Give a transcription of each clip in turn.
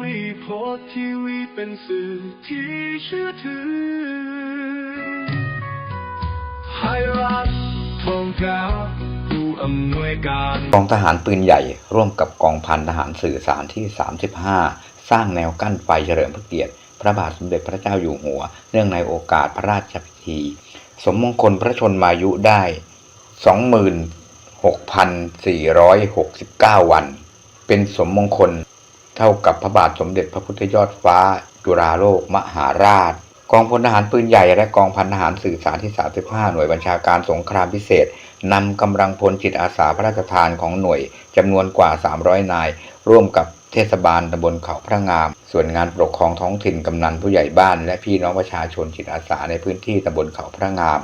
วีโพสทีวีเป็นสื่อที่เชื่อถือไฮรัฐทองกาผู้อำนวยการกองทหารปืนใหญ่ ร่วมกับกองพันทหารสื่อสารที่ 35 สร้างแนวกั้นไฟเฉลิมพระเกียรติ พระบาทสมเด็จพระเจ้าอยู่หัว เนื่องในโอกาสพระราชพิธี สมมงคลพระชนมายุได้ 26,469 วัน เป็นสมมงคล เท่ากับพระบาทสมเด็จพระพุทธยอดฟ้า จุฬาโลกมหาราช กองพลทหารปืนใหญ่และกองพันทหารสื่อสารที่ 35 หน่วยบัญชาการสงครามพิเศษนำกำลังพลจิตอาสาพระราชทานของหน่วยจำนวนกว่า 300 นาย ร่วมกับเทศบาลตำบลเขาพระงาม ส่วนงานปกครองท้องถิ่นกำนันผู้ใหญ่บ้าน และพี่น้องประชาชนจิตอาสาในพื้นที่ตำบลเขาพระงาม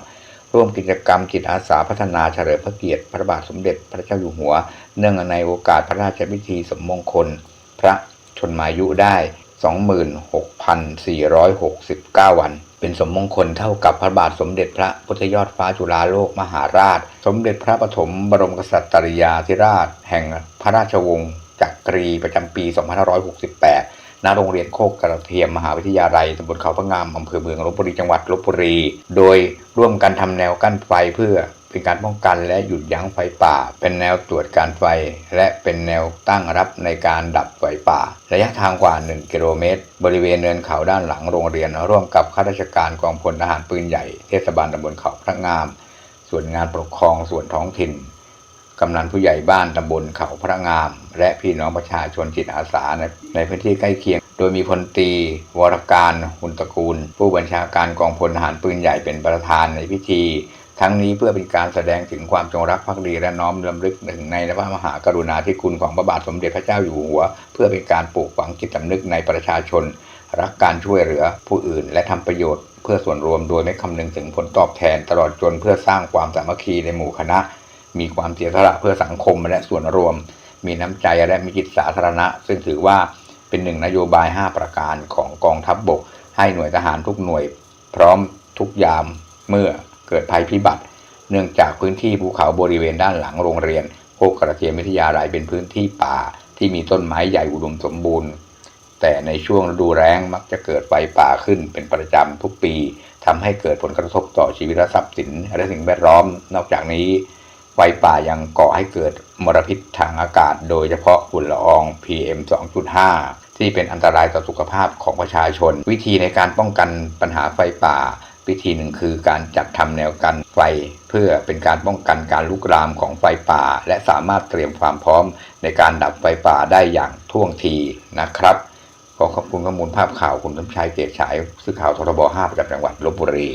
ร่วมกิจกรรมจิตอาสาพัฒนาเฉลิมพระเกียรติ พระบาทสมเด็จพระเจ้าอยู่หัว เนื่องในโอกาสพระราชพิธีสมมงคล พระชนมายุได้ 26,469 วัน เป็นสมมงคลเท่ากับพระบาทสมเด็จพระพุทธยอดฟ้าจุฬาโลกมหาราช สมเด็จพระปฐมบรมกษัตริยาธิราช แห่งพระราชวงศ์จักรีประจำปี 2568 ณ โรงเรียนโคกกระเทียมมหาวิทยาลัยตำบลเขาพระงามอำเภอเมืองลบบุรีจังหวัดลบบุรี โดยร่วมกันทำแนวกั้นไฟเพื่อ เป็นการป้องกันและหยุดยั้งไฟป่า เป็นแนวตรวจการไฟ และเป็นแนวตั้งรับในการดับไฟป่า ระยะทางกว่า 1 กิโลเมตร บริเวณเนินเขาด้านหลังโรงเรียน ร่วมกับข้าราชการกองพลทหารปืนใหญ่ เทศบาลตำบลเขาพระงาม ส่วนงานปกครองส่วนท้องถิ่นกำนันผู้ใหญ่บ้านตำบลเขาพระงาม และพี่น้องประชาชนจิตอาสาในในพื้นที่ใกล้เคียง โดยมีพลตรีวรการหุนตระกูล ผู้บัญชาการกองพลทหารปืนใหญ่เป็นประธานในพิธี ทั้งนี้เพื่อเป็นการแสดงถึงความจงรักภักดีและน้อมรำลึกถึงในพระมหากรุณาธิคุณของพระบาทสมเด็จพระเจ้าอยู่หัว เพื่อเป็นการปลูกฝังจิตสำนึกในประชาชน รักการช่วยเหลือผู้อื่นและทำประโยชน์ เพื่อส่วนรวมโดยไม่คำนึงถึงผลตอบแทนตลอดจนเพื่อสร้างความสามัคคีในหมู่คณะ มีความเสียสละเพื่อสังคมและส่วนรวม มีน้ำใจและมีจิตสาธารณะ ซึ่งถือว่าเป็นหนึ่งนโยบาย 5 ประการของกองทัพบบก ให้หน่วยทหารทุกหน่วย พร้อมทุกยามเมื่อ เกิดภัยพิบัติ เนื่องจากพื้นที่ภูเขาบริเวณด้านหลังโรงเรียนโคกกระเทียมวิทยาลัยเป็นพื้นที่ป่าที่มีต้นไม้ใหญ่อุดมสมบูรณ์ แต่ในช่วงฤดูแล้งมักจะเกิดไฟป่าขึ้นเป็นประจำทุกปีทำให้เกิดผลกระทบต่อชีวิตและทรัพย์สินและสิ่งแวดล้อม นอกจากนี้ ไฟป่ายังก่อให้เกิดมลพิษทางอากาศ โดยเฉพาะฝุ่นละออง PM 2.5 ที่เป็นอันตรายต่อสุขภาพของประชาชน วิธีในการป้องกันปัญหาไฟป่า วิธีหนึ่งคือการจัดทำแนวกันไฟ เพื่อเป็นการป้องกันการลุกลามของไฟป่า และสามารถเตรียมความพร้อมในการดับไฟป่าได้อย่างท่วงทีนะครับ ขอขอบคุณข้อมูลภาพข่าวคุณสมชายเกียรติฉายสื่อข่าวทรบ5ประจำจังหวัดลบบุรี